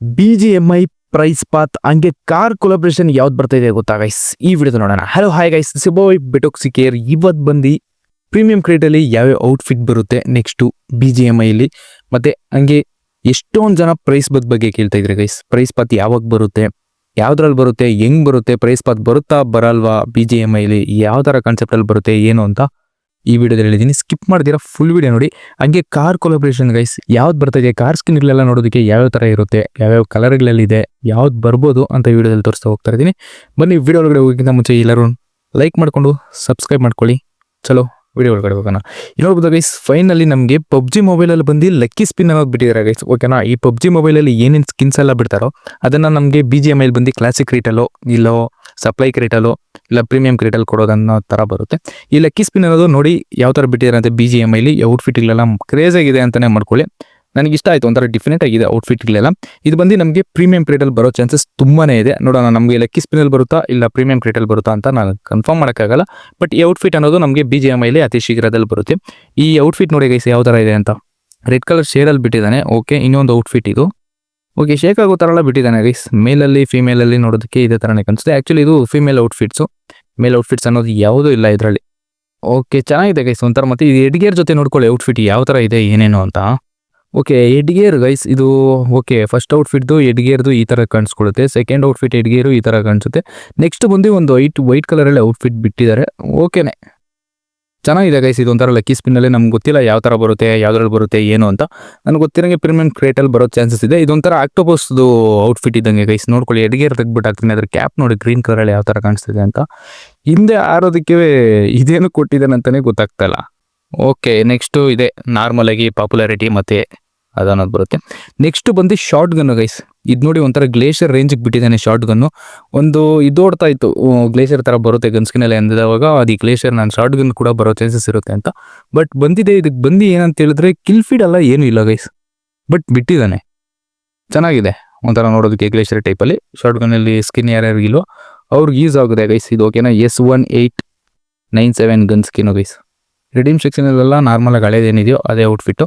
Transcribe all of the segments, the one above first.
B G M I price path ಹಂಗೆ car collaboration ಯಾವ್ದು ಬರ್ತಾ ಇದೆ ಗೊತ್ತಾ ಗೈಸ್ ಈ ವಿಡಿಯೋ ನೋಡೋಣ. ಹಲೋ ಹಾಯ್ ಗೈಸ್ ಸಿಬೋಯ್ ಬಿಟೋಕ್ ಕೇರ್ ಇವತ್ತು ಬಂದು ಪ್ರೀಮಿಯಂ ಕ್ರೇಟಲ್ಲಿ ಯಾವ್ಯಾವ ಔಟ್ಫಿಟ್ ಬರುತ್ತೆ ನೆಕ್ಸ್ಟು ಬಿ ಜಿ ಎಂ ಐಲಿ ಮತ್ತೆ ಹಂಗೆ ಎಷ್ಟೊಂದು ಜನ ಪ್ರೈಸ್ ಬದ್ ಬಗ್ಗೆ ಕೇಳ್ತಾ ಇದ್ರೆ ಗೈಸ್ ಪ್ರೈಸ್ ಪಾತ್ ಯಾವಾಗ ಬರುತ್ತೆ, ಯಾವ್ದ್ರಲ್ಲಿ ಬರುತ್ತೆ, ಹೆಂಗ್ ಬರುತ್ತೆ ಪ್ರೈಸ್ ಪಾತ್ ಬರುತ್ತಾ, ಬರಲ್ವಾ ಬಿ ಜಿ ಎಂ ಐಲಿ ಯಾವ ಥರ ಕಾನ್ಸೆಪ್ಟಲ್ಲಿ ಬರುತ್ತೆ, ಏನು ಅಂತ ಈ ವಿಡಿಯೋದಲ್ಲಿ ಹೇಳಿದ್ದೀನಿ. ಸ್ಕಿಪ್ ಮಾಡಿದೀರಾ ಫುಲ್ ವಿಡಿಯೋ ನೋಡಿ. ಹಂಗೆ ಕಾರ್ ಕೊಲಾಬ್ರೇಷನ್ ಗೈಸ್ ಯಾವ್ದು ಬರ್ತಾ ಇದೆ? ಕಾರ್ ಸ್ಕಿನ್ಗಳೆಲ್ಲ ನೋಡೋದಕ್ಕೆ ಯಾವ್ಯಾವ ಥರ ಇರುತ್ತೆ? ಯಾವ್ಯಾವ ಕಲರ್ಗಳಲ್ಲಿದೆ ಯಾವ್ದು ಬರ್ಬೋದು ಅಂತ ವಿಡಿಯೋದಲ್ಲಿ ತೋರಿಸ್ತಾ ಹೋಗ್ತಾ ಇದ್ದೀನಿ. ಬನ್ನಿ ವಿಡಿಯೋ ಒಳಗಡೆ ಹೋಗೋಕ್ಕಿಂತ ಮುಂಚೆ ಎಲ್ಲರೂ ಲೈಕ್ ಮಾಡಿಕೊಂಡು ಸಬ್ಸ್ಕ್ರೈಬ್ ಮಾಡ್ಕೊಳ್ಳಿ. ಚಲೋ ವಿಡಿಯೋ ಒಳಗಡೆ ಹೋಗೋಣ. ನೋಡ್ಬೋದು ಗೈಸ್ ಫೈನಲಿ ನಮಗೆ ಪಬ್ಜಿ ಮೊಬೈಲಲ್ಲಿ ಬಂದು ಲಕ್ಕಿ ಸ್ಪಿನ್ ಅನ್ನೋದು ಬಿಟ್ಟಿದ್ದಾರೆ ಗೈಸ್ ಓಕೆನಾ ಈ ಪಬ್ಜಿ ಮೊಬೈಲಲ್ಲಿ ಏನೇನು ಸ್ಕಿನ್ಸ್ ಎಲ್ಲ ಬಿಡ್ತಾರೋ, ಅದನ್ನು ನಮಗೆ ಬಿ ಜಿ ಎಂ ಐಲಿ ಬಂದು ಕ್ಲಾಸಿಕ್ ರೇಟಲ್ಲೋ ಇಲ್ಲೋ ಸಪ್ಲೈ ಕ್ರೇಟಲ್ಲೋ ಇಲ್ಲ ಪ್ರೀಮಿಯಂ ಕ್ರೇಟಲ್ಲಿ ಕೊಡೋದನ್ನೋ ಥರ ಬರುತ್ತೆ. ಈ ಲಕ್ಕಿ ಸ್ಪಿನ್ ಅನ್ನೋದು ನೋಡಿ ಯಾವ ಥರ ಬಿಟ್ಟಿದ್ದಾರೆ ಬಿ ಜಿ ಎಂ ಐಲಿ ಔಟ್ಫಿಟ್ಗಳೆಲ್ಲ ಕ್ರೇಜ್ ಆಗಿದೆ ಅಂತಾನೆ ಮಾಡ್ಕೊಳ್ಳಿ. ನನಗೆ ಇಷ್ಟ ಆಯಿತು, ಒಂಥರ ಡಿಫಿನೆಟ್ ಆಗಿದೆ ಔಟ್ಫಿಟ್ಗಳೆಲ್ಲ ಇದು ಬಂದು ನಮಗೆ ಪ್ರೀಮಿಯಂ ಕ್ರೇಟಲ್ಲಿ ಬರೋ ಚಾನ್ಸಸ್ ತುಂಬಾ ಇದೆ. ನೋಡೋಣ, ನಮಗೆ ಲಕ್ಕಿ ಸ್ಪಿನಲ್ಲಿ ಬರುತ್ತಾ, ಇಲ್ಲ ಪ್ರೀಮಿಯಂ ಕ್ರೇಟಲ್ಲಿ ಬರುತ್ತಾ ಅಂತ ನಾನು ಕನ್ಫರ್ಮ್ ಮಾಡೋಕ್ಕಾಗಲ್ಲ. ಬಟ್ ಈ ಔಟ್ಫಿಟ್ ಅನ್ನೋದು ನಮಗೆ ಬಿ ಜಿ ಎಂ ಐಲಿ ಅತಿ ಶೀಘ್ರದಲ್ಲಿ ಬರುತ್ತೆ. ಈ ಔಟ್ಫಿಟ್ ನೋಡಿ ಗೈಸ್ ಯಾವ ಥರ ಇದೆ ಅಂತ. ರೆಡ್ ಕಲರ್ ಶೇಡಲ್ಲಿ ಬಿಟ್ಟಿದ್ದಾನೆ. ಓಕೆ ಇನ್ನೊಂದು ಔಟ್ಫಿಟ್ ಇದು. ಓಕೆ ಶೇಕ್ ಆಗೋ ಥರ ಎಲ್ಲ ಬಿಟ್ಟಿದ್ದಾನೆ ಗೈಸ್ ಮೇಲಲ್ಲಿ ಫಿಮೇಲಲ್ಲಿ ನೋಡೋದಕ್ಕೆ ಇದೇ ಥರನೇ ಕಾಣಿಸುತ್ತೆ. ಆ್ಯಕ್ಚುಲಿ ಇದು ಫಿಮೇಲ್ ಔಟ್ಫಿಟ್ಸು ಮೇಲ್ ಔಟ್ಫಿಟ್ಸ್ ಅನ್ನೋದು ಯಾವುದೂ ಇಲ್ಲ ಇದರಲ್ಲಿ. ಓಕೆ ಚೆನ್ನಾಗಿದೆ ಗೈಸ್ ಒಂಥರ ಮತ್ತೆ ಇದು ಎಡ್ಗೇರ್ ಜೊತೆ ನೋಡ್ಕೊಳ್ಳಿ ಔಟ್ಫಿಟ್ ಯಾವ ಥರ ಇದೆ, ಏನೇನು ಅಂತ. ಓಕೆ ಎಡ್ಗೇರ್ ಗೈಸ್ ಇದು ಓಕೆ ಫಸ್ಟ್ ಔಟ್ಫಿಟ್ದು ಎಡ್ಗೇರ್ದು ಈ ಥರ ಕಾಣಿಸ್ಕೊಳ್ಳುತ್ತೆ ಸೆಕೆಂಡ್ ಔಟ್ಫಿಟ್ ಎಡ್ಗೇರು ಈ ಥರ ಕಾಣಿಸುತ್ತೆ. ನೆಕ್ಸ್ಟ್ ಬಂದು ಒಂದು ವೈಟ್ ವೈಟ್ ಕಲರಲ್ಲಿ ಔಟ್ಫಿಟ್ ಬಿಟ್ಟಿದ್ದಾರೆ. ಓಕೆನೆ ಚೆನ್ನಾಗಿದೆ ಗೈಸ್ ಇದು ಒಂಥರ ಲಕ್ಕಿ ಸ್ಪಿನ್ನಲ್ಲಿ ನಮ್ಗೆ ಗೊತ್ತಿಲ್ಲ ಯಾವ ಥರ ಬರುತ್ತೆ ಯಾವ್ದ್ರಲ್ಲಿ ಬರುತ್ತೆ, ಏನು ಅಂತ. ನನಗೆ ಗೊತ್ತಿರಂಗೆ ಪ್ರೀಮಿಯಂ ಕ್ರೇಟಲ್ಲಿ ಬರೋ ಚಾನ್ಸಸ್ ಇದೆ. ಇದೊಂಥರ ಆಕ್ಟೋಪಸ್ದು ಔಟ್ಫಿಟ್ ಇದ್ದಂಗೆ ಗೈಸ್ ನೋಡ್ಕೊಳ್ಳಿ, ಎಡ್ಗೇರ್ ತೆಗ್ಬಿಟ್ಟು ಹಾಕ್ತೀನಿ. ಅದ್ರ ಕ್ಯಾಪ್ ನೋಡಿ ಗ್ರೀನ್ ಕಲರಲ್ಲಿ ಯಾವ ಥರ ಕಾಣಿಸ್ತಿದೆ ಅಂತ. ಹಿಂದೆ ಆರೋದಕ್ಕೆ ಇದೇನು ಕೊಟ್ಟಿದ್ದಾನೆ ಅಂತಾನೆ ಗೊತ್ತಾಗ್ತಾ ಇಲ್ಲ. ಓಕೆ ನೆಕ್ಸ್ಟು ಇದೆ. ನಾರ್ಮಲಾಗಿ ಪಾಪ್ಯುಲಾರಿಟಿ ಮತ್ತೆ ಅದನ್ನೋದು ಬರುತ್ತೆ. ನೆಕ್ಸ್ಟ್ ಬಂದು ಶಾರ್ಟ್ ಗನ್ ಗೈಸ್ ಇದು ನೋಡಿ ಒಂಥರ ಗ್ಲೇಷಿಯರ್ ರೇಂಜಿಗೆ ಬಿಟ್ಟಿದ್ದಾನೆ ಶಾರ್ಟ್ ಗನ್ನು ಒಂದು ಇದು ಓಡ್ತಾ ಇತ್ತು. ಗ್ಲೇಷಿಯರ್ ಥರ ಬರುತ್ತೆ ಗನ್ಸ್ಕಿನಲ್ಲಿ ಅಂದಿದಾಗ ಅದು ಈ ಗ್ಲೇಷಿಯರ್ ನಾನು ಶಾರ್ಟ್ ಗನ್ ಕೂಡ ಬರೋ ಚಾನ್ಸಸ್ ಇರುತ್ತೆ ಅಂತ. ಬಟ್ ಬಂದಿದೆ ಇದಕ್ಕೆ ಬಂದು ಏನಂತ ಹೇಳಿದ್ರೆ ಕಿಲ್ ಫೀಡ್ ಅಲ್ಲ ಏನೂ ಇಲ್ಲ ಗೈಸ್ ಬಟ್ ಬಿಟ್ಟಿದ್ದಾನೆ. ಚೆನ್ನಾಗಿದೆ. ಒಂಥರ ನೋಡೋದಕ್ಕೆ ಗ್ಲೇಷಿಯರ್ ಟೈಪಲ್ಲಿ ಶಾರ್ಟ್ ಗನ್ನಲ್ಲಿ ಸ್ಕಿನ್ ಯಾರ್ಯಾರಿಗಿಲ್ವೋ ಅವ್ರಿಗೆ ಯೂಸ್ ಆಗುತ್ತೆ ಗೈಸ್ ಇದು ಓಕೆನಾ S one eight nine seven gun skin guys redeem ಸೆಕ್ಷನಲ್ಲೆಲ್ಲ ನಾರ್ಮಲಾಗಿ ಹಳೇದೇನಿದೆಯೋ, ಅದೇ ಔಟ್ಫಿಟ್ಟು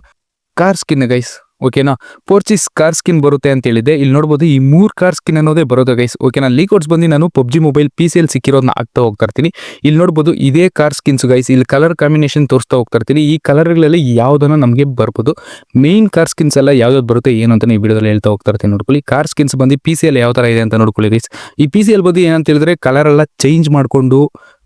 ಕಾರ್ ಸ್ಕಿನ್ ಗೈಸ್ ಓಕೆನಾ? ಪೋರ್ಚಿಸ್ ಕಾರ್ ಸ್ಕಿನ್ ಬರುತ್ತೆ ಅಂತ ಹೇಳಿದೆ ಇಲ್ಲಿ ನೋಡ್ಬೋದು ಈ ಮೂರು ಕಾರ್ ಸ್ಕಿನ್ ಅನ್ನೋದೇ ಬರೋದು ಗೈಸ್ ಓಕೆನಾ? ಲೀಕೋಡ್ಸ್ ಬಂದು ನಾನು PUBG mobile P C L ಸಿಕ್ಕಿರೋದನ್ನ ಆಗ್ತಾ ಹೋಗ್ತಾ ಇರ್ತೀನಿ. ಇಲ್ಲಿ ನೋಡ್ಬೋದು ಇದೇ ಕಾರ್ ಸ್ಕಿನ್ಸ್ ಗೈಸ್ ಇಲ್ಲಿ ಕಲರ್ ಕಾಂಬಿನೇಷನ್ ತೋರಿಸ್ತಾ ಹೋಗ್ತಾ ಇರ್ತೀನಿ. ಈ ಕಲರ್ಗಳಲ್ಲಿ ಯಾವುದನ್ನು ನಮಗೆ ಬರ್ಬೋದು. ಮೇನ್ ಕಾರ್ ಸ್ಕಿನ್ಸ್ ಎಲ್ಲ ಯಾವ್ದು ಬರುತ್ತೆ, ಏನು ಅಂತ ಈ ವಿಡಿಯೋದಲ್ಲಿ ಹೇಳ್ತಾ ಹೋಗ್ತಾ ಇರ್ತೀನಿ ನೋಡ್ಕೊಳ್ಳಿ. ಕಾರ್ ಸ್ಕಿನ್ಸ್ ಬಂದು ಪಿ ಸಿ ಎಲ್ ಯಾವ ಥರ ಇದೆ ಅಂತ ನೋಡ್ಕೊಳ್ಳಿ ಗೈಸ್ ಈ ಪಿ ಸಿ ಎಲ್ ಬಂದು ಏನಂತ ಹೇಳಿದ್ರೆ ಕಲರ್ ಎಲ್ಲ ಚೇಂಜ್ ಮಾಡಿಕೊಂಡು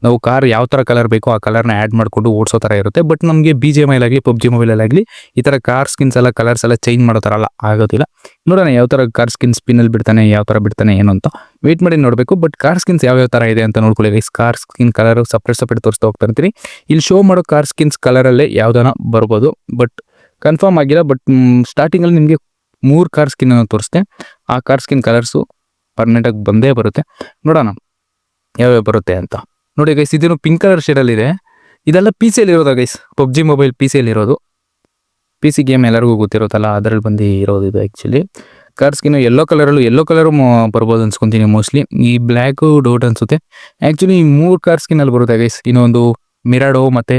ನಾವು ಕಾರ್ ಯಾವ ಥರ ಕಲರ್ ಬೇಕೋ ಆ ಕಲರ್ನ ಆ್ಯಡ್ ಮಾಡಿಕೊಂಡು ಓಡಿಸೋ ಥರ ಇರುತ್ತೆ. ಬಟ್ ನಮಗೆ ಬಿ ಜಿ ಆಗಲಿ ಪಬ್ಜಿ ಮೊಬೈಲಲ್ಲಾಗಲಿ ಈ ಥರ ಕಾರ್ ಸ್ಕಿನ್ಸ್ ಎಲ್ಲ ಕಲರ್ಸ್ ಎಲ್ಲ ಚೇಂಜ್ ಮಾಡೋ ಥರ ಎಲ್ಲ ಆಗೋದಿಲ್ಲ. ನೋಡೋಣ ಯಾವ ಥರ ಕಾರ್ ಸ್ಕಿನ್ ಸ್ಪಿನ್ನಲ್ಲಿ ಬಿಡ್ತಾನೆ, ಯಾವ ಥರ ಬಿಡ್ತಾನೆ, ಏನು ಅಂತ. ವೆಯ್ಟ್ ಮಾಡಿ ನೋಡಬೇಕು ಬಟ್ ಕಾರ್ ಸ್ಕಿನ್ಸ್ ಯಾವ ಥರ ಇದೆ ಅಂತ ನೋಡ್ಕೊಳ್ಳಿ guys car skin colour separate separate ತೋರಿಸ್ತಾ ಹೋಗ್ತಾ ಇರ್ತೀನಿ. ಇಲ್ಲಿ ಶೋ ಮಾಡೋ ಕಾರ್ ಸ್ಕಿನ್ಸ್ ಕಲರಲ್ಲೇ ಯಾವ್ದಾನ ಬರ್ಬೋದು. ಬಟ್ ಕನ್ಫರ್ಮ್ ಆಗಿಲ್ಲ ಬಟ್ ಸ್ಟಾರ್ಟಿಂಗಲ್ಲಿ ನಿಮಗೆ ಮೂರು ಕಾರ್ ಸ್ಕಿನ್ ಅನ್ನು ತೋರಿಸ್ತೆ. ಆ ಕಾರ್ ಸ್ಕಿನ್ ಕಲರ್ಸು ಪರ್ಮನೆಂಟಾಗಿ ಬಂದೇ ಬರುತ್ತೆ. ನೋಡೋಣ ಯಾವ್ಯಾವ ಬರುತ್ತೆ ಅಂತ. ನೋಡಿ ಗೈಸ್ ಇದೇನು ಪಿಂಕ್ ಕಲರ್ ಶೇಡಲ್ಲಿದೆ ಇದೆಲ್ಲ ಪಿ ಸಿ ಇರೋದಾ guys PUBG mobile P C ಇರೋದು. ಪಿ ಸಿ ಗೇಮ್ ಎಲ್ಲರಿಗೂ ಗೊತ್ತಿರುತ್ತಲ್ಲ ಅದರಲ್ಲಿ ಬಂದು ಇರೋದು ಇದು ಆ್ಯಕ್ಚುಲಿ ಕಾರ್ ಸ್ಕಿನ್ ಯೆಲ್ಲೋ ಕಲರಲ್ಲೂ ಯೆಲ್ಲೋ ಕಲರು ಬರ್ಬೋದು ಅನ್ಸ್ಕೊಂತೀನಿ ಮೋಸ್ಟ್ಲಿ ಈ ಬ್ಲ್ಯಾಕು ಡೌಟ್ ಅನ್ಸುತ್ತೆ. ಆ್ಯಕ್ಚುಲಿ ಈ ಮೂರು ಕಾರ್ ಸ್ಕಿನ್ನಲ್ಲಿ ಬರುತ್ತೆ ಗೈಸ್ ಇನ್ನೊಂದು ಮಿರಾಡೋ ಮತ್ತೆ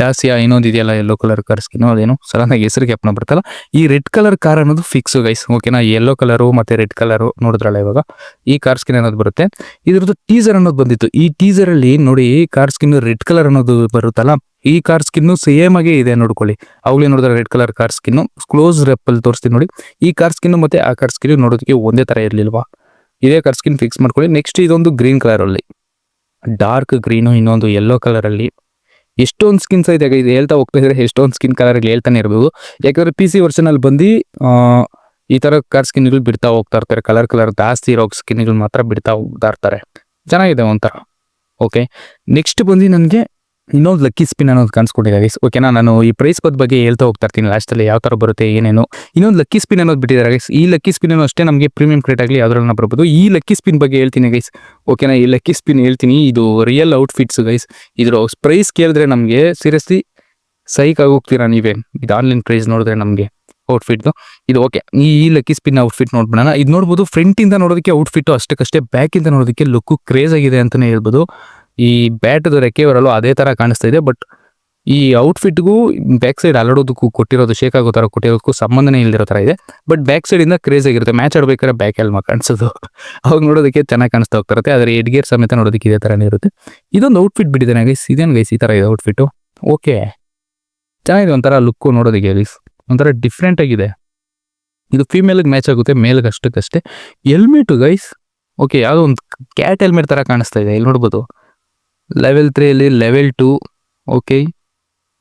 ಡಾಸಿಯಾ ಇನ್ನೊಂದು ಇದೆಯಲ್ಲ ಯೆಲ್ಲೋ ಕಲರ್ ಕಾರ್ ಸ್ಕಿನ್ ಅದೇನು? ಸಲನಾಗಿ ಹೆಸರು ಜ್ಞಾಪನ ಬರ್ತಲ್ಲ. ಈ ರೆಡ್ ಕಲರ್ ಕಾರ್ ಅನ್ನೋದು ಫಿಕ್ಸ್ ಗೈಸ್ ಓಕೆನಾ ಯೆಲ್ಲೋ ಕಲರು ಮತ್ತೆ ರೆಡ್ ಕಲರು ನೋಡಿದ್ರಲ್ಲ ಇವಾಗ? ಈ ಕಾರ್ ಸ್ಕಿನ್ ಅನ್ನೋದು ಬರುತ್ತೆ? ಇದ್ರದ್ದು ಟೀಸರ್ ಅನ್ನೋದು ಬಂದಿತ್ತು. ಈ ಟೀಸರ್ ಅಲ್ಲಿ ನೋಡಿ ಕಾರ್ ಸ್ಕಿನ್ ರೆಡ್ ಕಲರ್ ಅನ್ನೋದು ಬರುತ್ತಲ್ಲ? ಈ ಕಾರ್ ಸ್ಕಿನ್ ಸೇಮ್ ಆಗಿ ಇದೆ ನೋಡ್ಕೊಳ್ಳಿ. ಅವಾಗಲೇ ನೋಡಿದ್ರೆ red colour car skin close ರೆಪ್ಪಲ್ಲಿ ತೋರಿಸ್ತೀನಿ ನೋಡಿ. ಈ ಕಾರ್ ಸ್ಕಿನ್ ಮತ್ತೆ ಆ ಕಾರ್ ಸ್ಕಿನ್ ನೋಡೋದಕ್ಕೆ ಒಂದೇ ತರ ಇರ್ಲಿಲ್ವಾ? ಇದೇ ಕಾರ್ ಸ್ಕಿನ್ ಫಿಕ್ಸ್ ಮಾಡ್ಕೊಳ್ಳಿ. ನೆಕ್ಸ್ಟ್ ಇದೊಂದು ಗ್ರೀನ್ ಕಲರ್ ಅಲ್ಲಿ. ಡಾರ್ಕ್ ಗ್ರೀನು ಇನ್ನೊಂದು ಯೆಲ್ಲೋ ಕಲರ್ ಅಲ್ಲಿ. ಎಷ್ಟೊಂದು ಸ್ಕಿನ್ಸ್ ಇದೆ ಇದು ಹೇಳ್ತಾ ಹೋಗ್ತಾ ಇದ್ರೆ ಎಷ್ಟೊಂದು ಸ್ಕಿನ್ ಕಲರ್ ಹೇಳ್ತಾನೆ ಇರ್ಬೋದು. ಯಾಕಂದ್ರೆ ಪಿ ಸಿ ವರ್ಷನ್ ಬಂದು ಈ ತರ ಕಾರ್ ಸ್ಕಿನ್ಗಳು ಬಿಡ್ತಾ ಹೋಗ್ತಾ ಇರ್ತಾರೆ. ಕಲರ್ ಕಲರ್ ಜಾಸ್ತಿ ಇರೋ ಸ್ಕಿನ್ಗಳು ಮಾತ್ರ ಬಿಡ್ತಾ ಹೋಗ್ತಾ ಇರ್ತಾರೆ. ಚೆನ್ನಾಗಿದೆ ಒಂಥರ. ಓಕೆ ನೆಕ್ಸ್ಟ್ ಬಂದು ನನಗೆ ಇನ್ನೊಂದು ಲಕ್ಕಿ ಸ್ಪಿನ್ ಅನ್ನೋದು ಕಾಣಿಸ್ಕೊಂಡಿದೆ ಗೈಸ್ ಓಕೆನಾ ನಾನು ಈ ಪ್ರೈಸ್ ಪದ ಬಗ್ಗೆ ಹೇಳ್ತಾ ಹೋಗ್ತಾ ಇರ್ತೀನಿ. ಲಾಸ್ಟಲ್ಲಿ ಯಾವ ಥರ ಬರುತ್ತೆ, ಏನೇನು? ಇನ್ನೊಂದು ಲಕ್ಕಿ ಸ್ಪಿನ್ ಅನ್ನೋದು ಬಿಟ್ಟಿದ್ದಾರೆ ಗೈಸ್ ಈ ಲಕ್ಕಿ ಸ್ಪಿನ್ ಅನ್ನೋ ಅಷ್ಟೇ ನಮಗೆ ಪ್ರೀಮಿಯಂ ಕ್ರೇಟ್ ಆಗಲಿ ಯಾವ್ದ್ರನ್ನ ಬರ್ಬೋದು. ಈ ಲಕ್ಕಿ ಸ್ಪಿನ್ ಬಗ್ಗೆ ಹೇಳ್ತೀನಿ ಗೈಸ್ ಓಕೆನಾ ಈ ಲಕ್ಕಿ ಸ್ಪಿನ್ ಹೇಳ್ತೀನಿ. ಇದು ರಿಯಲ್ ಔಟ್ಫಿಟ್ಸ್ ಗೈಸ್ ಇದ್ರ ಪ್ರೈಸ್ ಕೇಳಿದ್ರೆ ನಮಗೆ ಸೀರಿಯಸ್ಲಿ ಸೈಕ್ ಹೋಗ್ತೀರಾ ನೀವೇ? ಇದು ಆನ್ಲೈನ್ ಪ್ರೈಸ್ ನೋಡಿದ್ರೆ ನಮಗೆ ಔಟ್ಫಿಟ್ದು ಇದು ಓಕೆ ಈ ಲಕ್ಕಿ ಸ್ಪಿನ್ ಔಟ್ಫಿಟ್ ನೋಡ್ಬಿಡೋಣ. ಇದು ನೋಡ್ಬೋದು ಫ್ರಂಟಿಂದ ನೋಡೋದಕ್ಕೆ ಔಟ್ಫಿಟ್ಟು ಅಷ್ಟಕ್ಕಷ್ಟೇ ಬ್ಯಾಕಿಂದ ನೋಡೋದಕ್ಕೆ ಲುಕ್ಕು ಕ್ರೇಜ್ ಆಗಿದೆ ಅಂತಲೇ ಹೇಳ್ಬೋದು. ಈ ಬ್ಯಾಟ್ದು ರೆಕ್ಕೆ ಅದೇ ತರ ಕಾಣಿಸ್ತಾ ಇದೆ ಬಟ್ ಈ ಔಟ್ಫಿಟ್ಗೂ ಬ್ಯಾಕ್ ಸೈಡ್ ಅಲಡೋದಕ್ಕೂ ಕೊಟ್ಟಿರೋದು ಶೇಕ್ ಆಗೋ ಥರ ಕೊಟ್ಟಿರೋದಕ್ಕೂ ಸಂಬಂಧನೇ ಇಲ್ಲದಿರೋ ಥರ ಇದೆ. ಬಟ್ ಬ್ಯಾಕ್ ಸೈಡಿಂದ ಕ್ರೇಜ್ ಆಗಿರುತ್ತೆ. ಮ್ಯಾಚ್ ಆಡ್ಬೇಕಾದ್ರೆ ಬ್ಯಾಕ್ ಎಲ್ಮ ಕಾಣಿಸೋದು. ಅವಾಗ ನೋಡೋದಕ್ಕೆ ಚೆನ್ನಾಗಿ ಕಾಣಿಸ್ತಾ ಹೋಗ್ತಿರುತ್ತೆ ಆದರೆ ಎಡ್ಗೇರ್ ಸಮೇತ ನೋಡೋದಕ್ಕೆ ಇದೇ ಥರನೇ ಇರುತ್ತೆ. ಇದೊಂದು ಔಟ್ಫಿಟ್ ಬಿಟ್ಟಿದ್ದಾನೆ ಗೈಸ್ ಇದೇನು ಗೈಸ್ ಈ ಥರ ಇದೆ ಔಟ್ಫಿಟ್ಟು ಓಕೆ ಚೆನ್ನಾಗಿದೆ ಒಂಥರ ಲುಕ್ಕು ನೋಡೋದಕ್ಕೆ ಗೈಸ್ ಒಂಥರ ಡಿಫ್ರೆಂಟ್ ಆಗಿದೆ. ಇದು ಫೀಮೇಲಿಗೆ ಮ್ಯಾಚ್ ಆಗುತ್ತೆ ಮೇಲ್ಗೆ ಅಷ್ಟಕ್ಕಷ್ಟೇ. ಹೆಲ್ಮೆಟು ಗೈಸ್ ಓಕೆ ಯಾವುದೋ ಒಂದು ಕ್ಯಾಟ್ ಹೆಲ್ಮೆಟ್ ಥರ ಕಾಣಿಸ್ತಾ ಇದೆ. ಇಲ್ಲಿ ನೋಡ್ಬೋದು? Level ತ್ರೀಯಲ್ಲಿ level two okay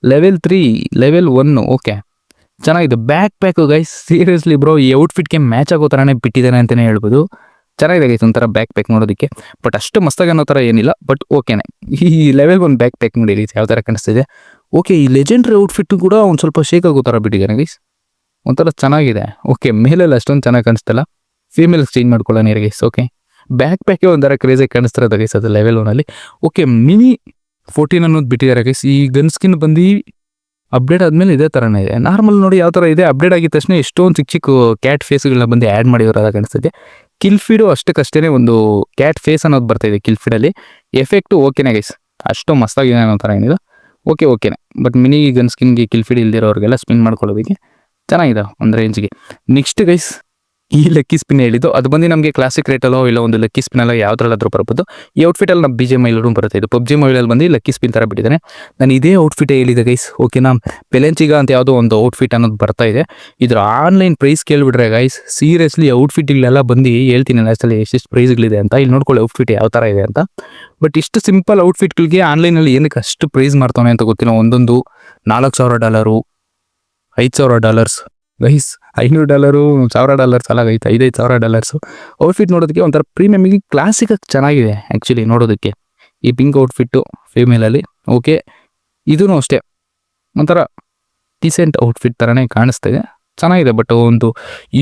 level three level one okay ಚೆನ್ನಾಗಿದೆ. Back pack guys seriously bro ಈ ಔಟ್ಫಿಟ್ಗೆ ಮ್ಯಾಚ್ ಆಗೋ ಥರನೇ ಬಿಟ್ಟಿದ್ದಾನೆ ಅಂತಲೇ ಹೇಳ್ಬೋದು. ಚೆನ್ನಾಗಿದೆ ಗೈಸ್ ಒಂಥರ ಬ್ಯಾಕ್ ಪ್ಯಾಕ್ ನೋಡೋದಕ್ಕೆ. ಬಟ್ ಅಷ್ಟು ಮಸ್ತಾಗಿ ಅನ್ನೋ ಥರ ಏನಿಲ್ಲ. ಬಟ್ ಓಕೆನೆ ಈ ಲೆವೆಲ್ ಒಂದು ಬ್ಯಾಕ್ ಪ್ಯಾಕ್ ನೋಡಿ ಗೈಸ್ ಯಾವ ಥರ ಕಾಣಿಸ್ತಿದೆ. ಓಕೆ ಈ ಲೆಜೆಂಡ್ರಿ ಔಟ್ಫಿಟ್ ಕೂಡ ಒಂದು ಸ್ವಲ್ಪ ಶೇಕ್ ಆಗೋ ಥರ ಬಿಟ್ಟಿದ್ದಾನೆ ಗೈಸ್ ಒಂಥರ ಚೆನ್ನಾಗಿದೆ. ಓಕೆ ಮೇಲೆಲ್ಲ ಅಷ್ಟೊಂದು ಚೆನ್ನಾಗಿ ಕಾಣಿಸ್ತಲ್ಲ. ಫೀಮೇಲ್ ಚೇಂಜ್ ಮಾಡ್ಕೊಳ್ಳೋಣ ಗೈಸ್ ಓಕೆ ಬ್ಯಾಕ್ ಪ್ಯಾಕೇ ಒಂಥರ ಕ್ರೇಜಾಗಿ ಕಾಣಿಸ್ತಿರೋದು ಗೈಸ್ ಅದು ಲೆವೆಲ್ ಒನಲ್ಲಿ ಓಕೆ ಮಿನಿ ಫೋರ್ಟೀನ್ ಅನ್ನೋದು ಬಿಟ್ಟಿದ್ದಾರೆ ಗೈಸ್ ಈ ಗನ್ ಸ್ಕಿನ್ ಬಂದು ಅಪ್ಡೇಟ್ ಆದಮೇಲೆ ಇದೇ ಥರನೇ ಇದೆ. ನಾರ್ಮಲ್ ನೋಡಿ ಯಾವ ಥರ ಇದೆ ಅಪ್ಡೇಟ್ ಆಗಿದ ತಕ್ಷಣ ಎಷ್ಟೊಂದು ಚಿಕ್ಕ ಚಿಕ್ಕ ಕ್ಯಾಟ್ ಫೇಸ್ಗಳನ್ನ ಬಂದು ಆ್ಯಡ್ ಮಾಡಿರೋದು ಕಾಣಿಸ್ತದೆ ಕಿಲ್ ಫೀಡು ಅಷ್ಟಕ್ಕಷ್ಟೇ ಒಂದು ಕ್ಯಾಟ್ ಫೇಸ್ ಅನ್ನೋದು ಬರ್ತಾ ಇದೆ ಕಿಲ್ ಫೀಡಲ್ಲಿ ಎಫೆಕ್ಟು ಓಕೆನೇ ಗೈಸ್ ಅಷ್ಟು ಮಸ್ತಾಗಿದೆ ಅನ್ನೋ ಥರ ಏನಿದೆ ಓಕೆ ಓಕೆನೇ ಬಟ್ ಮಿನಿ ಗನ್ ಸ್ಕಿನ್ಗೆ ಕಿಲ್ ಫೀಡ್ ಇಲ್ದಿರೋರಿಗೆಲ್ಲ ಸ್ಪಿನ್ ಮಾಡ್ಕೊಳ್ಳೋದಕ್ಕೆ ಚೆನ್ನಾಗಿದೆ ಒಂದು ರೇಂಜ್ಗೆ ನೆಕ್ಸ್ಟ್ ಗೈಸ್ ಈ ಲಕ್ಕಿ ಸ್ಪಿನ್ ಹೇಳಿದ್ದು, ಅದು ಬಂದು ನಮಗೆ ಕ್ಲಾಸಿಕ್ ರೇಟಲ್ಲೋ ಇಲ್ಲ ಒಂದು ಲಕ್ಕಿ ಸ್ಪಿನ್ ಅಲ್ಲೋ ಯಾವ್ದ್ರಲ್ಲಾದ್ರೂ ಬರಬಹುದು. ಈ ಔಟ್ಫಿಟಲ್ಲಿ ನಮ್ಮ ಬಿ ಜೆ ಮೈಲೂ ಬರುತ್ತೆ. ಇದು ಪಬ್ಜಿ ಮೈಲಲ್ಲಿ ಬಂದು ಲಕ್ಕಿ ಸ್ಪಿನ್ ಥರ ಬಿಟ್ಟಿದ್ದಾನೆ ನಾನು ಇದೇ ಔಟ್ಫಿಟ್ ಹೇಳಿದೆ ಗೈಸ್ ಓಕೆನಾ ಪೆಲೆಂಚಿಗ ಅಂತ ಯಾವುದೋ ಒಂದು ಔಟ್ಫಿಟ್ ಅನ್ನೋದು ಬರ್ತಾ ಇದೆ. ಇದ್ರ ಆನ್ಲೈನ್ ಪ್ರೈಸ್ ಕೇಳಿಬಿಟ್ರೆ ಗೈಸ್ ಸೀರಿಯಸ್ಲಿ ಔಟ್ಫಿಟ್ಗಳೆಲ್ಲ ಬಂದು ಹೇಳ್ತೀನಿ ಅಷ್ಟಲ್ಲಿ ಎಷ್ಟೆಷ್ಟು ಪ್ರೈಸ್ಗಳಿದೆ ಅಂತ. ಇಲ್ಲಿ ನೋಡ್ಕೊಳ್ಳಿ ಔಟ್ಫಿಟ್ ಯಾವ ಥರ ಇದೆ ಅಂತ. ಬಟ್ ಇಷ್ಟು ಸಿಂಪಲ್ ಔಟ್ಫಿಟ್ಗಳಿಗೆ ಆನ್ಲೈನಲ್ಲಿ ಏನಕ್ಕೆ ಅಷ್ಟು ಪ್ರೈಸ್ ಮಾಡ್ತಾನೆ ಅಂತ ಗೊತ್ತಿಲ್ಲ. ಒಂದೊಂದು ನಾಲ್ಕು ಸಾವಿರ ಡಾಲರು ಐದು ಸಾವಿರ ಡಾಲರ್ಸ್ ಗೈಸ್, ಐನೂರು ಡಾಲರು, ಸಾವಿರ ಡಾಲರ್ಸ್ ಅಲ್ಲ ಗೈತ ಐದೈದು ಸಾವಿರ ಡಾಲರ್ಸು. ಔಟ್ಫಿಟ್ ನೋಡೋದಕ್ಕೆ ಒಂಥರ ಪ್ರೀಮಿಯಮಿಗೆ ಕ್ಲಾಸಿಕ್ ಚೆನ್ನಾಗಿದೆ ಆ್ಯಕ್ಚುಲಿ ನೋಡೋದಕ್ಕೆ. ಈ ಪಿಂಕ್ ಔಟ್ಫಿಟ್ಟು ಫೀಮೇಲಲ್ಲಿ ಓಕೆ ಇದೂ ಅಷ್ಟೇ. ಒಂಥರ ಡಿಸೆಂಟ್ ಔಟ್ಫಿಟ್ ಥರನೇ ಕಾಣಿಸ್ತಾ ಇದೆ. ಚೆನ್ನಾಗಿದೆ ಬಟ್ ಒಂದು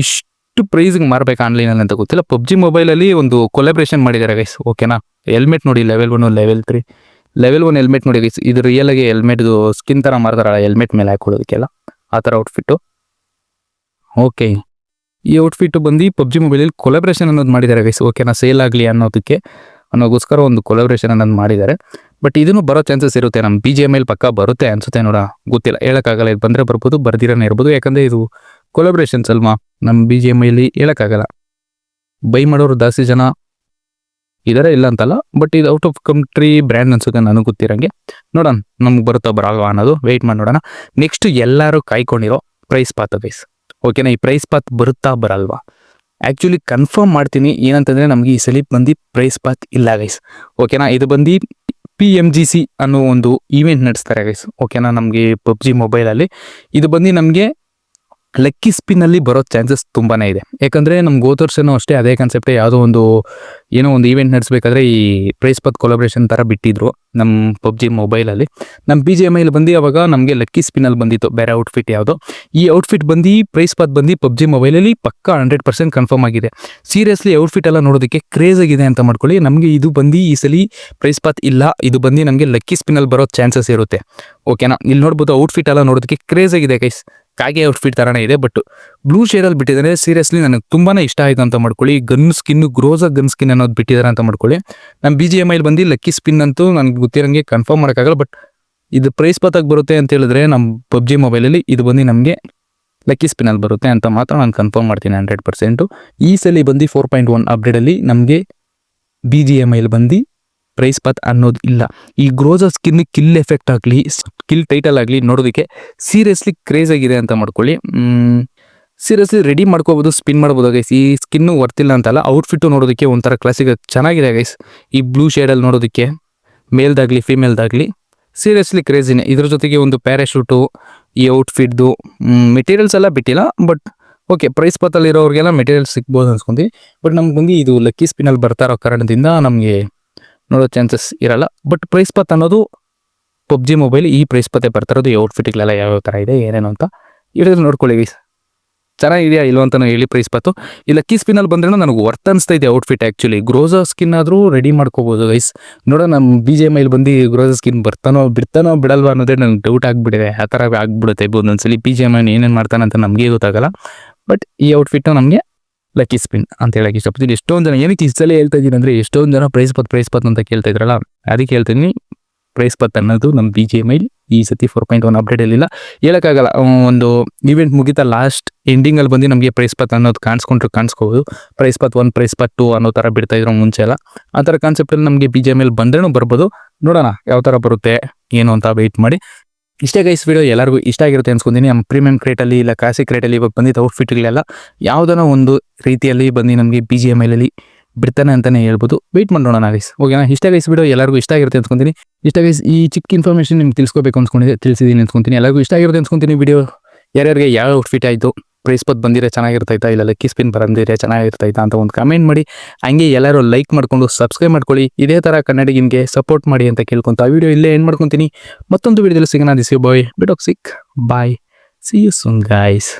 ಇಷ್ಟು ಪ್ರೈಸಿಗೆ ಮಾರಬೇಕು ಆನ್ಲೈನಲ್ಲಿ ಅಂತ ಗೊತ್ತಿಲ್ಲ. ಪಬ್ಜಿ ಮೊಬೈಲಲ್ಲಿ ಒಂದು ಕೊಲಾಬ್ರೇಷನ್ ಮಾಡಿದ್ದಾರೆ ಗೈಸ್ ಓಕೆನಾ ಹೆಲ್ಮೆಟ್ ನೋಡಿ level one level three level one helmet ನೋಡಿ ಗೈಸ್ ಇದು ರಿಯಲಾಗಿ ಹೆಲ್ಮೆಟ್ದು ಸ್ಕಿನ್ ಥರ ಮಾರ್ತಾರಲ್ಲ ಹೆಲ್ಮೆಟ್ ಮೇಲೆ ಹಾಕೊಳ್ಳೋದಕ್ಕೆಲ್ಲ ಆ ಥರ ಔಟ್ಫಿಟ್ಟು ಓಕೆ ಈ ಔಟ್ಫಿಟ್ ಬಂದು ಪಬ್ಜಿ ಮೊಬೈಲಲ್ಲಿ ಕೊಲಾಬ್ರೇಷನ್ ಅನ್ನೋದು ಮಾಡಿದ್ದಾರೆ ಗೈಸ್ ಓಕೆನಾ ಸೇಲ್ ಆಗಲಿ ಅನ್ನೋದಕ್ಕೆ ಅನ್ನೋಗೋಸ್ಕರ ಒಂದು ಕೊಲಾಬ್ರೇಷನ್ ಅನ್ನೋದು ಮಾಡಿದ್ದಾರೆ. ಬಟ್ ಇದನ್ನು ಬರೋ ಚಾನ್ಸಸ್ ಇರುತ್ತೆ. ನಮ್ಮ ಬಿ ಜಿ ಎಂ ಎಲ್ ಪಕ್ಕ ಬರುತ್ತೆ ಅನ್ಸುತ್ತೆ ನೋಡ. ಗೊತ್ತಿಲ್ಲ. ಹೇಳೋಕ್ಕಾಗಲ್ಲ. ಇದು ಬಂದರೆ ಬರ್ಬೋದು, ಬರ್ದಿರನೇ ಇರ್ಬೋದು. ಯಾಕಂದರೆ ಇದು ಕೊಲಾಬ್ರೇಷನ್ಸ್ ಅಲ್ವಾ ನಮ್ಮ ಬಿ ಜಿ ಎಂ ಐಲಿ ಹೇಳೋಕ್ಕಾಗಲ್ಲ. ಬೈ ಮಾಡೋರು ಜಾಸ್ತಿ ಜನ ಇದಾರೆ, ಇಲ್ಲ ಅಂತಲ್ಲ. ಬಟ್ ಇದು ಔಟ್ ಆಫ್ ಕಂಟ್ರಿ ಬ್ರ್ಯಾಂಡ್ ಅನ್ಸುತ್ತೆ ನನಗೆ ಗೊತ್ತಿರಂಗೆ. ನೋಡೋಣ, ನಮ್ಗೆ ಬರುತ್ತೋ ಬರಲ್ವಾ ಅನ್ನೋದು. ವೆಯ್ಟ್ ಮಾಡಿ ನೋಡೋಣ. ನೆಕ್ಸ್ಟ್ ಎಲ್ಲರೂ ಕಾಯ್ಕೊಂಡಿರೋ ಪ್ರೈಸ್ ಪಾತ ಗೈಸ್ ಓಕೆನಾ ಈ ಪ್ರೈಸ್ ಪಾತ್ ಬರುತ್ತಾ ಬರಲ್ವಾ? ಆ್ಯಕ್ಚುಲಿ ಕನ್ಫರ್ಮ್ ಮಾಡ್ತೀನಿ, ಏನಂತಂದರೆ ನಮಗೆ ಈ ಸಲ ಬಂದು ಪ್ರೈಸ್ ಪಾತ್ ಇಲ್ಲ ಗೈಸ್ ಓಕೆನಾ ಇದು ಬಂದು ಪಿ ಎಂ ಜಿ ಸಿ ಅನ್ನೋ ಒಂದು ಈವೆಂಟ್ ನಡೆಸ್ತಾರೆ ಗೈಸ್ ಓಕೆನಾ ನಮಗೆ ಪಬ್ಜಿ ಮೊಬೈಲಲ್ಲಿ ಇದು ಬಂದು ನಮಗೆ ಲಕ್ಕಿ ಸ್ಪಿನ್ನಲ್ಲಿ ಬರೋ ಚಾನ್ಸಸ್ ತುಂಬಾ ಇದೆ. ಯಾಕಂದರೆ ನಮ್ಗೆ ಹೋದ ಅಷ್ಟೇ ಅದೇ ಕಾನ್ಸೆಪ್ಟೇ ಯಾವುದೋ ಒಂದು, ಏನೋ ಒಂದು ಈವೆಂಟ್ ನಡೆಸಬೇಕಾದ್ರೆ ಈ ಪ್ರೈಸ್ ಪತ್ ಕೊಲಾಬ್ರೇಷನ್ ಥರ ಬಿಟ್ಟಿದ್ರು. ನಮ್ಮ ಪಬ್ಜಿ ಮೊಬೈಲಲ್ಲಿ ನಮ್ಮ ಬಿ ಜಿ ಎಂ ಐಲಿ ಬಂದು ಅವಾಗ ನಮಗೆ ಲಕ್ಕಿ ಸ್ಪಿನಲ್ಲಿ ಬಂದಿತ್ತು. ಬೇರೆ ಔಟ್ಫಿಟ್ ಯಾವುದು. ಈ ಔಟ್ಫಿಟ್ ಬಂದು ಪ್ರೈಸ್ ಪಾತ್ ಬಂದು ಪಬ್ಜಿ ಮೊಬೈಲಲ್ಲಿ ಪಕ್ಕ ಹಂಡ್ರೆಡ್ ಪರ್ಸೆಂಟ್ ಕನ್ಫರ್ಮ್ ಆಗಿದೆ. ಸೀರಿಯಸ್ಲಿ ಔಟ್ಫಿಟ್ ಎಲ್ಲ ನೋಡೋದಕ್ಕೆ ಕ್ರೇಜ್ ಆಗಿದೆ ಅಂತ ಮಾಡ್ಕೊಳ್ಳಿ. ನಮಗೆ ಇದು ಬಂದು ಈ ಸಲ ಪ್ರೈಸ್ ಪಾತ್ ಇಲ್ಲ. ಇದು ಬಂದು ನಮಗೆ ಲಕ್ಕಿ ಸ್ಪಿನಲ್ಲಿ ಬರೋ ಚಾನ್ಸಸ್ ಇರುತ್ತೆ. ಓಕೆನಾ ಇಲ್ಲಿ ನೋಡ್ಬೋದು ಔಟ್ಫಿಟ್ ಎಲ್ಲ ನೋಡೋದಕ್ಕೆ ಕ್ರೇಜ್ ಆಗಿದೆ ಗೈಸ್ ಕಾಗೆ ಔಟ್ಫಿಟ್ ಥರನೇ ಇದೆ, ಬಟ್ ಬ್ಲೂ ಶೇಡಲ್ಲಿ ಬಿಟ್ಟಿದ್ದಾರೆ. ಸೀರಿಯಸ್ಲಿ ನನಗೆ ತುಂಬಾ ಇಷ್ಟ ಆಯಿತು ಅಂತ ಮಾಡ್ಕೊಳ್ಳಿ. Gun skin Groza gun skin ಅನ್ನೋದು ಬಿಟ್ಟಿದ್ದಾರೆ ಅಂತ ಮಾಡ್ಕೊಳ್ಳಿ. ನಮ್ಮ ಬಿ ಜಿ ಎಂ ಐಲಿ ಬಂದು ಲಕ್ಕಿ ಸ್ಪಿನ್ ಅಂತೂ ನನಗೆ ಗೊತ್ತಿರಂಗೆ ಕನ್ಫರ್ಮ್ ಮಾಡೋಕ್ಕಾಗಲ್ಲ, ಬಟ್ ಇದು ಪ್ರೈಸ್ ಪತ್ತಾಗಿ ಬರುತ್ತೆ ಅಂತ ಹೇಳಿದ್ರೆ ನಮ್ಮ ಪಬ್ಜಿ ಮೊಬೈಲಲ್ಲಿ ಇದು ಬಂದು ನಮಗೆ ಲಕ್ಕಿ ಸ್ಪಿನಲ್ಲಿ ಬರುತ್ತೆ ಅಂತ ಮಾತ್ರ ನಾನು ಕನ್ಫರ್ಮ್ ಮಾಡ್ತೀನಿ ಹಂಡ್ರೆಡ್ ಪರ್ಸೆಂಟು. ಈ ಸಲ ಬಂದು ಫೋರ್ ಪಾಯಿಂಟ್ ಒನ್ ಅಪ್ಡೇಟಲ್ಲಿ ನಮಗೆ ಬಿ ಜಿ ಎಂ ಐಲಿ ಬಂದು ಪ್ರೈಸ್ ಪತ್ ಅನ್ನೋದು ಇಲ್ಲ. ಈ ಗ್ರೋಸ ಸ್ಕಿನ್ ಕಿಲ್ ಎಫೆಕ್ಟ್ ಆಗಲಿ ಕಿಲ್ ಟೈಟಲ್ ಆಗಲಿ ನೋಡೋದಕ್ಕೆ ಸೀರಿಯಸ್ಲಿ ಕ್ರೇಜ್ ಆಗಿದೆ ಅಂತ ಮಾಡ್ಕೊಳ್ಳಿ. ಸೀರಿಯಸ್ಲಿ ರೆಡಿ ಮಾಡ್ಕೋಬೋದು ಸ್ಪಿನ್ ಮಾಡ್ಬೋದು ಗೈಸ್ ಈ ಸ್ಕಿನ್ನು ವರ್ತಿಲ್ಲ ಅಂತಲ್ಲ ಔಟ್ಫಿಟ್ಟು ನೋಡೋದಕ್ಕೆ ಒಂಥರ ಕ್ಲಾಸಿಕ್ ಚೆನ್ನಾಗಿದೆ ಗೈಸ್ ಈ ಬ್ಲೂ ಶೇಡಲ್ಲಿ ನೋಡೋದಕ್ಕೆ, ಮೇಲ್ದಾಗಲಿ ಫೀಮೇಲ್ದಾಗಲಿ ಸೀರಿಯಸ್ಲಿ ಕ್ರೇಜಿನೇ ಇದ್ರ ಜೊತೆಗೆ ಒಂದು ಪ್ಯಾರಾಶೂಟು ಈ ಔಟ್ಫಿಟ್ದು ಮೆಟೀರಿಯಲ್ಸ್ ಎಲ್ಲ ಬಿಟ್ಟಿಲ್ಲ ಬಟ್ ಓಕೆ ಪ್ರೈಸ್ ಪತ್ತಲ್ಲಿರೋರಿಗೆಲ್ಲ ಮೆಟೀರಿಯಲ್ಸ್ ಸಿಗ್ಬೋದು ಅನ್ಸ್ಕೊಂತೀವಿ ಬಟ್ ನಮ್ಗೆ ಬಂದು ಇದು ಲಕ್ಕಿ ಸ್ಪಿನಲ್ಲಿ ಬರ್ತಾ ಇರೋ ಕಾರಣದಿಂದ ನಮಗೆ ನೋಡೋ ಚಾನ್ಸಸ್ ಇರಲ್ಲ. ಬಟ್ ಪ್ರೈಸ್ ಪತ್ ಅನ್ನೋದು ಪಬ್ಜಿ ಮೊಬೈಲ್ ಈ ಪ್ರೈಸ್ ಪತ್ತೆ ಬರ್ತಿರೋದು ಈ ಔಟ್ಫಿಟ್ಗಳೆಲ್ಲ ಯಾವ್ಯಾವ ಥರ ಇದೆ, ಏನೇನು ಅಂತ ಇರೋದು ನೋಡ್ಕೊಳ್ಳಿ ಗೈಸ್ ಚೆನ್ನಾಗಿದೆಯಾ ಇಲ್ಲೋ ಅಂತ ಹೇಳಿ ಪ್ರೈಸ್ ಪತ್ತು ಈ ಲಕ್ಕಿ ಸ್ಪಿನಲ್ಲಿ ಬಂದ್ರೆ ನನಗೆ ವರ್ತ್ ಅನಿಸ್ತಾ ಇದೆ ಔಟ್ಫಿಟ್ ಆ್ಯಕ್ಚುಲಿ ಗ್ರೋಸರ್ ಸ್ಕಿನ್ ಆದರೂ ರೆಡಿ ಮಾಡ್ಕೋಬೋದು ಗೈಸ್ ನೋಡೋ ನಮ್ಮ ಬಿ ಜೆ ಮೈಲಿ ಬಂದು ಗ್ರೋಸರ್ ಸ್ಕಿನ್ ಬರ್ತಾನೋ ಬಿಡ್ತಾನೋ ಬಿಡಲ್ವಾ ಅನ್ನೋದೇ ನನಗೆ ಡೌಟ್ ಆಗಿಬಿಡಿದೆ ಆ ಥರ ಆಗ್ಬಿಡುತ್ತೆ. ಒಂದೊಂದ್ಸಲಿ ಬಿ ಜೆ ಮೈನ್ ಏನೇನು ಮಾಡ್ತಾನೆ ಅಂತ ನಮಗೆ ಗೊತ್ತಾಗಲ್ಲ. ಬಟ್ ಈ ಔಟ್ಫಿಟ್ಟು ನಮಗೆ ಲಕ್ಕಿ ಸ್ಪಿನ್ ಅಂತ ಹೇಳಕ್ಕೆ ಇಷ್ಟಪಡ್ತೀನಿ. ಎಷ್ಟೊಂದು ಜನ ಏನಕ್ಕೆ ಇಷ್ಟಲ್ಲೇ ಹೇಳ್ತಾ ಇದ್ದೀನಿ ಅಂದರೆ ಎಷ್ಟೊಂದು ಜನ ಪ್ರೈಸ್ ಪತ್ ಪ್ರೈಸ್ ಪತ್ ಅಂತ ಕೇಳ್ತಾ ಇದ್ರಲ್ಲ? ಅದಕ್ಕೆ ಹೇಳ್ತೀನಿ, ಪ್ರೈಸ್ ಪತ್ ಅನ್ನೋದು ನಮ್ಮ ಬಿ ಜಿ ಎಂ ಈ ಸತಿ ಫೋರ್ ಪಾಯಿಂಟ್ ಒನ್ ಅಪ್ಡೇಟ್ ಇರಲಿಲ್ಲ ಹೇಳೋಕ್ಕಾಗಲ್ಲ ಒಂದು ಇವೆಂಟ್ ಮುಗಿತ ಲಾಸ್ಟ್ ಎಂಡಿಂಗಲ್ಲಿ ಬಂದು ನಮಗೆ ಪ್ರೈಸ್ ಪತ್ ಅನ್ನೋದು ಕಾಣಿಸ್ಕೊಂಡ್ರೆ ಕಾಣಿಸ್ಕೋಬೋದು. Price path one price path two ಅನ್ನೋ ಥರ ಬಿಡ್ತಾ ಇದ್ರು ಮುಂಚೆ ಎಲ್ಲ. ಆ ಥರ ಕಾನ್ಸೆಪ್ಟಲ್ಲಿ ನಮಗೆ ಬಿ ಜಿ ಎಂ ಬಂದ್ರೂ ಬರ್ಬೋದು. ನೋಡೋಣ, ಯಾವ ಥರ ಬರುತ್ತೆ, ಏನು ಅಂತ ವೆಯ್ಟ್ ಮಾಡಿ. ಇಷ್ಟೇ ಗೈಸ್ ವಿಡಿಯೋ ಎಲ್ಲರಿಗೂ ಇಷ್ಟ ಆಗಿರುತ್ತೆ ಅನ್ಸ್ಕೊಂತೀನಿ ನಮ್ಮ ಪ್ರೀಮಿಯಂ ಕ್ರೇಟಲ್ಲಿ ಇಲ್ಲ ಕಾಸಿ ಕ್ರೇಟಲ್ಲಿ ಇವಾಗ ಬಂದಿದ್ದ ಔಟ್ಫಿಟ್ಗಳೆಲ್ಲ ಯಾವುದೋ ಒಂದು ರೀತಿಯಲ್ಲಿ ಬಂದು ನಮಗೆ ಬಿ ಜಿ ಎಂ ಐಲಲ್ಲಿ ಬಿಡ್ತಾನೆ ಅಂತಲೇ ಹೇಳ್ಬೋದು. ವೆಯ್ಟ್ ಮಾಡೋಣ ಗೈಸ್ ಓಕೆನಾ ಇಷ್ಟ ಗೈಸ್ ವಿಡಿಯೋ ಎಲ್ಲರಿಗೂ ಇಷ್ಟ ಆಗಿರುತ್ತೆ ಅನ್ಸ್ಕೊಂತೀನಿ ಇಷ್ಟ ಗೈಸ್ ಈ ಚಿಕ್ಕ ಇನ್ಫಾರ್ಮೇಷನ್ ನಿಮ್ಗೆ ತಿಳ್ಕೊಬೇಕು ಅನ್ಸ್ಕೊಂಡಿದ್ದೆ ತಿಳಿಸಿದ್ದೀನಿ ಅನ್ಸ್ಕೊಂತೀನಿ ಎಲ್ಲರಿಗೂ ಇಷ್ಟ ಆಗಿರುತ್ತೆ ಅನ್ಸ್ಕೊಂತೀನಿ ವಿಡಿಯೋ ಯಾರ್ಯಾರಿಗೆ ಯಾವ ಔಟ್ಫಿಟ್ ಆಯಿತು? ಪ್ರೈಸ್ ಪತ್ ಬಂದಿರೋ ಚೆನ್ನಾಗಿರ್ತೈತಾ? ಇಲ್ಲ ಲಕ್ಕಿ ಸ್ಪಿನ್ ಬಂದಿರೋ ಚೆನ್ನಾಗಿರ್ತೈತಾ ಅಂತ ಒಂದು ಕಮೆಂಟ್ ಮಾಡಿ. ಹಂಗೆ ಎಲ್ಲರೂ ಲೈಕ್ ಮಾಡ್ಕೊಂಡು ಸಬ್ಸ್ಕ್ರೈಬ್ ಮಾಡ್ಕೊಳ್ಳಿ. ಇದೇ ಥರ ಕನ್ನಡಿಗನಿಗೆ ಸಪೋರ್ಟ್ ಮಾಡಿ ಅಂತ ಕೇಳ್ಕೊಂತ ವಿಡಿಯೋ ಇಲ್ಲೇ ಏನು ಮಾಡ್ಕೊತೀನಿ. ಮತ್ತೊಂದು ವಿಡಿಯೋದಲ್ಲಿ ಸಿಗೋಣ. ದಿಸ್ ಬಾಯ್ ಬಿಡೋಕ್ ಸಿಕ್ bye see you soon guys